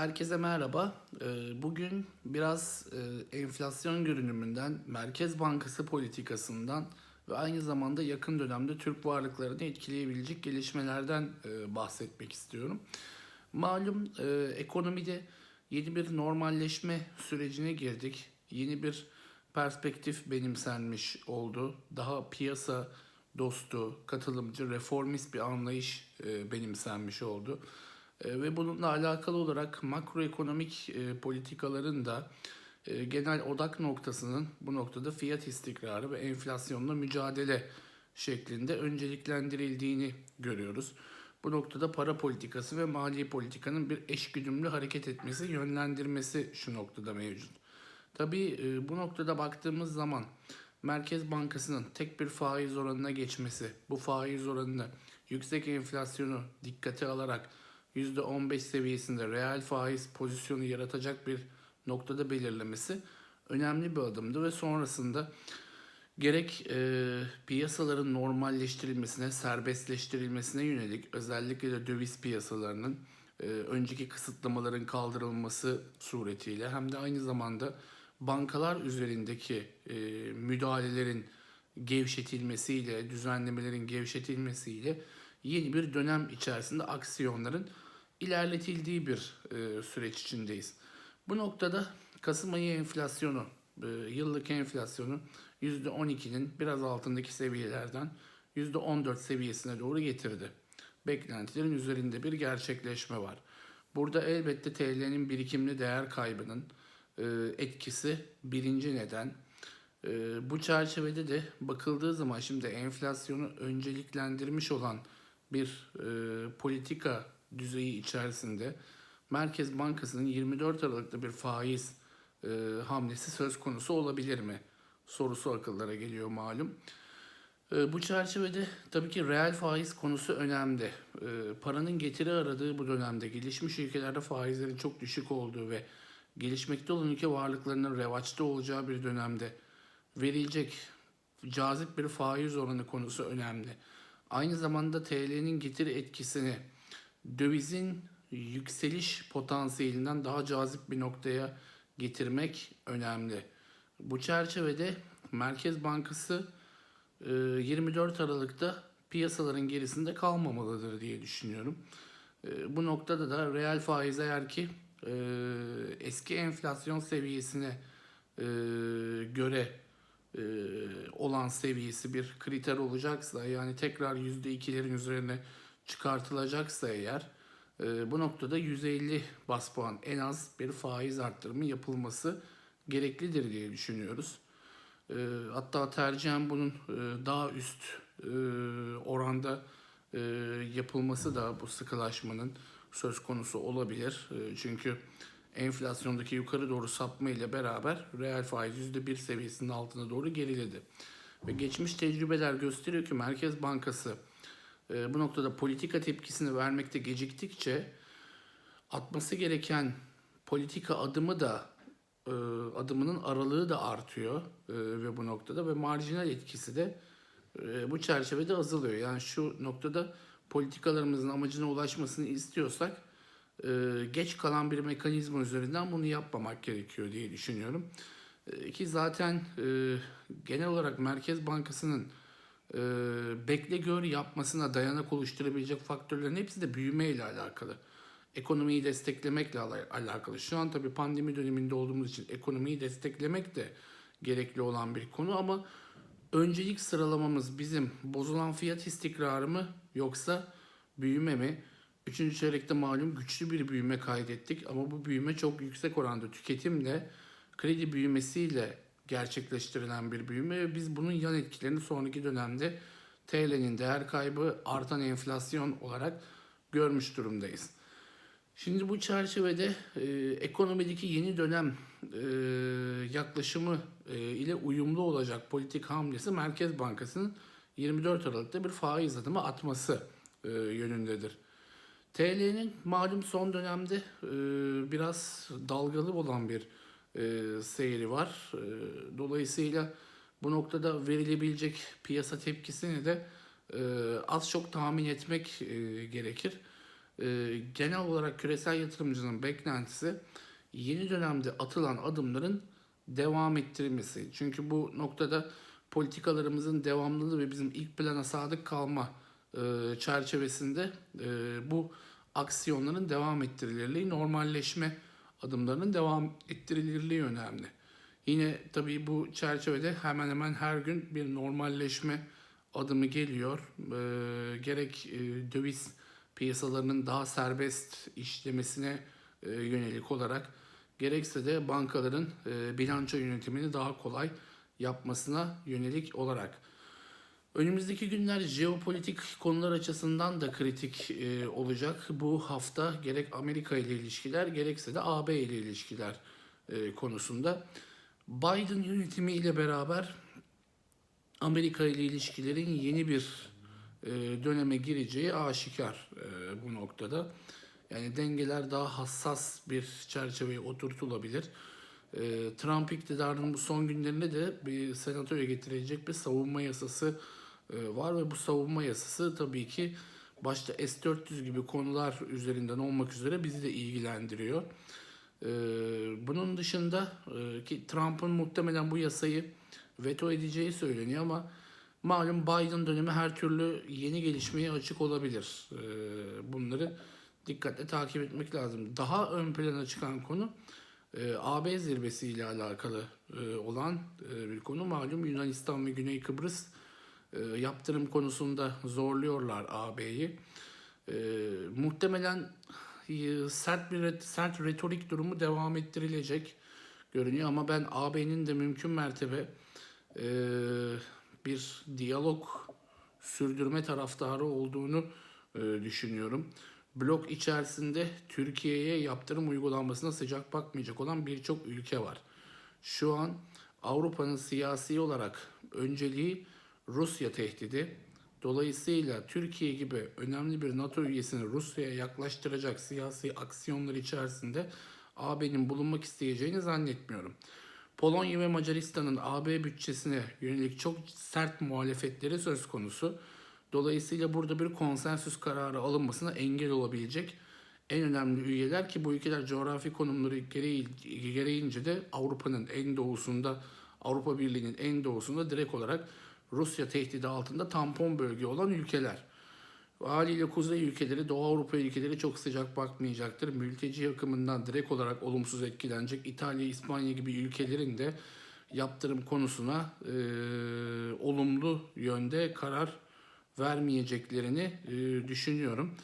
Herkese merhaba. Ee, Bugün biraz e, enflasyon görünümünden, Merkez Bankası politikasından ve aynı zamanda yakın dönemde Türk varlıklarını etkileyebilecek gelişmelerden e, bahsetmek istiyorum. Malum e, ekonomide yeni bir normalleşme sürecine girdik. Yeni bir perspektif benimsenmiş oldu. Daha piyasa dostu, katılımcı, reformist bir anlayış benimsenmiş oldu. E, Ve bununla alakalı olarak makroekonomik e, politikaların da e, genel odak noktasının bu noktada fiyat istikrarı ve enflasyonla mücadele şeklinde önceliklendirildiğini görüyoruz. Bu noktada para politikası ve mali politikanın bir eşgüdümlü hareket etmesi, yönlendirmesi şu noktada mevcut. Tabii bu noktada baktığımız zaman Merkez Bankası'nın tek bir faiz oranına geçmesi, bu faiz oranını yüksek enflasyonu dikkate alarak %15 seviyesinde reel faiz pozisyonu yaratacak bir noktada belirlemesi önemli bir adımdı ve sonrasında gerek e, piyasaların normalleştirilmesine, serbestleştirilmesine yönelik özellikle de döviz piyasalarının e, önceki kısıtlamaların kaldırılması suretiyle hem de aynı zamanda bankalar üzerindeki e, müdahalelerin gevşetilmesiyle, düzenlemelerin gevşetilmesiyle yeni bir dönem içerisinde aksiyonların ilerletildiği bir e, süreç içindeyiz. Bu noktada Kasım ayı enflasyonu, e, yıllık enflasyonu %12'nin biraz altındaki seviyelerden %14 seviyesine doğru getirdi. Beklentilerin üzerinde bir gerçekleşme var. Burada elbette TL'nin birikimli değer kaybının e, etkisi birinci neden. E, bu çerçevede de bakıldığı zaman şimdi enflasyonu önceliklendirmiş olan bir e, politika düzeyi içerisinde Merkez Bankası'nın 24 Aralık'ta bir faiz e, hamlesi söz konusu olabilir mi? Sorusu akıllara geliyor malum. E, bu çerçevede tabii ki reel faiz konusu önemli. E, paranın getiri aradığı bu dönemde gelişmiş ülkelerde faizlerin çok düşük olduğu ve gelişmekte olan ülke varlıklarının revaçta olacağı bir dönemde verilecek cazip bir faiz oranı konusu önemli. Aynı zamanda TL'nin getiri etkisini dövizin yükseliş potansiyelinden daha cazip bir noktaya getirmek önemli. Bu çerçevede Merkez Bankası e, 24 Aralık'ta piyasaların gerisinde kalmamalıdır diye düşünüyorum. E, Bu noktada da reel faiz eğer ki e, eski enflasyon seviyesine e, göre e, olan seviyesi bir kriter olacaksa yani tekrar %2'lerin üzerine çıkartılacaksa eğer e, bu noktada 150 bas puan en az bir faiz arttırımı yapılması gereklidir diye düşünüyoruz. E, hatta tercihen bunun e, daha üst e, oranda e, yapılması da bu sıkılaşmanın söz konusu olabilir. E, çünkü enflasyondaki yukarı doğru sapma ile beraber reel faiz %1 seviyesinin altına doğru geriledi. Ve geçmiş tecrübeler gösteriyor ki Merkez Bankası e, bu noktada politika tepkisini vermekte geciktikçe atması gereken politika adımı da e, adımının aralığı da artıyor e, ve bu noktada ve marjinal etkisi de bu çerçevede azalıyor. Yani şu noktada politikalarımızın amacına ulaşmasını istiyorsak geç kalan bir mekanizma üzerinden bunu yapmamak gerekiyor diye düşünüyorum. E, ki zaten e, genel olarak Merkez Bankası'nın e, bekle gör yapmasına dayanak oluşturabilecek faktörlerin hepsi de büyüme ile alakalı. Ekonomiyi desteklemekle ala- alakalı. Şu an tabii pandemi döneminde olduğumuz için ekonomiyi desteklemek de gerekli olan bir konu ama öncelik sıralamamız bizim bozulan fiyat istikrarı mı yoksa büyüme mi? Üçüncü çeyrekte malum güçlü bir büyüme kaydettik ama bu büyüme çok yüksek oranda tüketimle, kredi büyümesiyle gerçekleştirilen bir büyüme ve biz bunun yan etkilerini sonraki dönemde TL'nin değer kaybı, artan enflasyon olarak görmüş durumdayız. Şimdi bu çerçevede e, ekonomideki yeni dönem e, yaklaşımı e, ile uyumlu olacak politik hamlesi Merkez Bankası'nın 24 Aralık'ta bir faiz adımı atması e, yönündedir. TL'nin malum son dönemde e, biraz dalgalı olan bir e, seyri var. E, dolayısıyla bu noktada verilebilecek piyasa tepkisini de az çok tahmin etmek gerekir. genel olarak küresel yatırımcının beklentisi yeni dönemde atılan adımların devam ettirilmesi. Çünkü bu noktada politikalarımızın devamlılığı ve bizim ilk plana sadık kalma çerçevesinde e, bu aksiyonların devam ettirilirliği, normalleşme adımlarının devam ettirilirliği önemli. Yine tabii bu çerçevede hemen hemen her gün bir normalleşme adımı geliyor. E, gerek e, döviz piyasalarının daha serbest işlemesine e, yönelik olarak gerekse de bankaların e, bilanço yönetimini daha kolay yapmasına yönelik olarak. Önümüzdeki günler jeopolitik konular açısından da kritik e, olacak. Bu hafta gerek Amerika ile ilişkiler gerekse de AB ile ilişkiler e, konusunda. Biden yönetimi ile beraber Amerika ile ilişkilerin yeni bir e, döneme gireceği aşikar e, bu noktada. Yani dengeler daha hassas bir çerçeveye oturtulabilir. E, Trump iktidarının bu son günlerinde de bir senatoya getirecek bir savunma yasası var ve bu savunma yasası tabii ki başta S-400 gibi konular üzerinden olmak üzere bizi de ilgilendiriyor. E, bunun dışında e, ki Trump'ın muhtemelen bu yasayı veto edeceği söyleniyor ama malum Biden dönemi her türlü yeni gelişmeye açık olabilir. E, bunları dikkatle takip etmek lazım. Daha ön plana çıkan konu e, AB zirvesi ile alakalı e, olan e, bir konu. Malum Yunanistan ve Güney Kıbrıs e, yaptırım konusunda zorluyorlar AB'yi. E, muhtemelen e, sert bir sert retorik durumu devam ettirilecek görünüyor ama ben AB'nin de mümkün mertebe e, bir diyalog sürdürme taraftarı olduğunu e, düşünüyorum. Blok içerisinde Türkiye'ye yaptırım uygulanmasına sıcak bakmayacak olan birçok ülke var. Şu an Avrupa'nın siyasi olarak önceliği Rusya tehdidi. Dolayısıyla Türkiye gibi önemli bir NATO üyesini Rusya'ya yaklaştıracak siyasi aksiyonlar içerisinde AB'nin bulunmak isteyeceğini zannetmiyorum. Polonya ve Macaristan'ın AB bütçesine yönelik çok sert muhalefetleri söz konusu. Dolayısıyla burada bir konsensüs kararı alınmasına engel olabilecek en önemli üyeler ki bu ülkeler coğrafi konumları gereği, gereğince de Avrupa'nın en doğusunda, Avrupa Birliği'nin en doğusunda direkt olarak Rusya tehdidi altında tampon bölge olan ülkeler. Haliyle kuzey ülkeleri, Doğu Avrupa ülkeleri çok sıcak bakmayacaktır. Mülteci akımından direkt olarak olumsuz etkilenecek. İtalya, İspanya gibi ülkelerin de yaptırım konusuna e, olumlu yönde karar vermeyeceklerini e, düşünüyorum.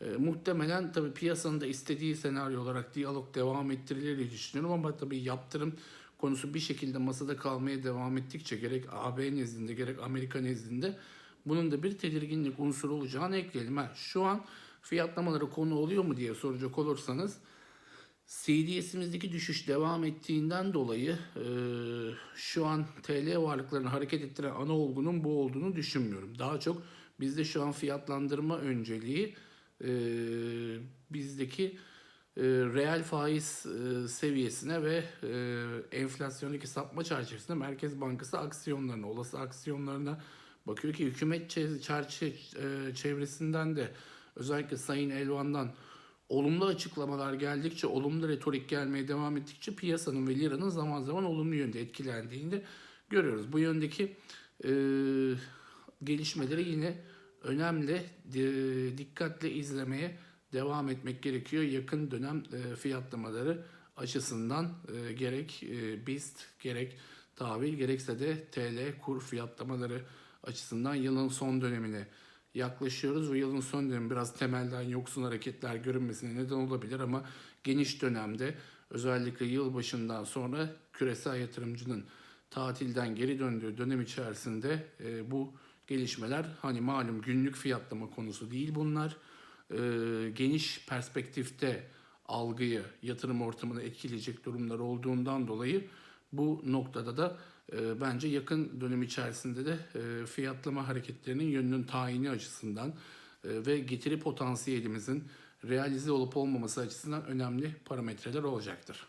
E, muhtemelen tabii piyasanın da istediği senaryo olarak diyalog devam ettirilir diye düşünüyorum ama tabii yaptırım konusu bir şekilde masada kalmaya devam ettikçe gerek AB nezdinde gerek Amerika nezdinde bunun da bir tedirginlik unsuru olacağını ekleyelim. Ha, şu an fiyatlamaları konu oluyor mu diye soracak olursanız CDS'imizdeki düşüş devam ettiğinden dolayı e, şu an TL varlıklarını hareket ettiren ana olgunun bu olduğunu düşünmüyorum. Daha çok bizde şu an fiyatlandırma önceliği e, bizdeki reel faiz e, seviyesine ve e, enflasyondaki sapma çerçevesinde Merkez Bankası aksiyonlarına, olası aksiyonlarına bakıyor ki hükümet çerçe, e, çevresinden de özellikle Sayın Elvan'dan olumlu açıklamalar geldikçe, olumlu retorik gelmeye devam ettikçe piyasanın ve liranın zaman zaman olumlu yönde etkilendiğini de görüyoruz. Bu yöndeki e, gelişmeleri yine önemli, e, dikkatle izlemeye devam etmek gerekiyor. Yakın dönem e, fiyatlamaları açısından e, gerek e, BIST, gerek tahvil, gerekse de TL kur fiyatlamaları açısından yılın son dönemine yaklaşıyoruz ve yılın son dönemi biraz temelden yoksun hareketler görünmesine neden olabilir ama geniş dönemde özellikle yıl başından sonra küresel yatırımcının tatilden geri döndüğü dönem içerisinde bu gelişmeler hani malum günlük fiyatlama konusu değil bunlar. E, geniş perspektifte algıyı, yatırım ortamını etkileyecek durumlar olduğundan dolayı bu noktada da e, bence yakın dönem içerisinde de e, fiyatlama hareketlerinin yönünün tayini açısından e, ve getiri potansiyelimizin realize olup olmaması açısından önemli parametreler olacaktır.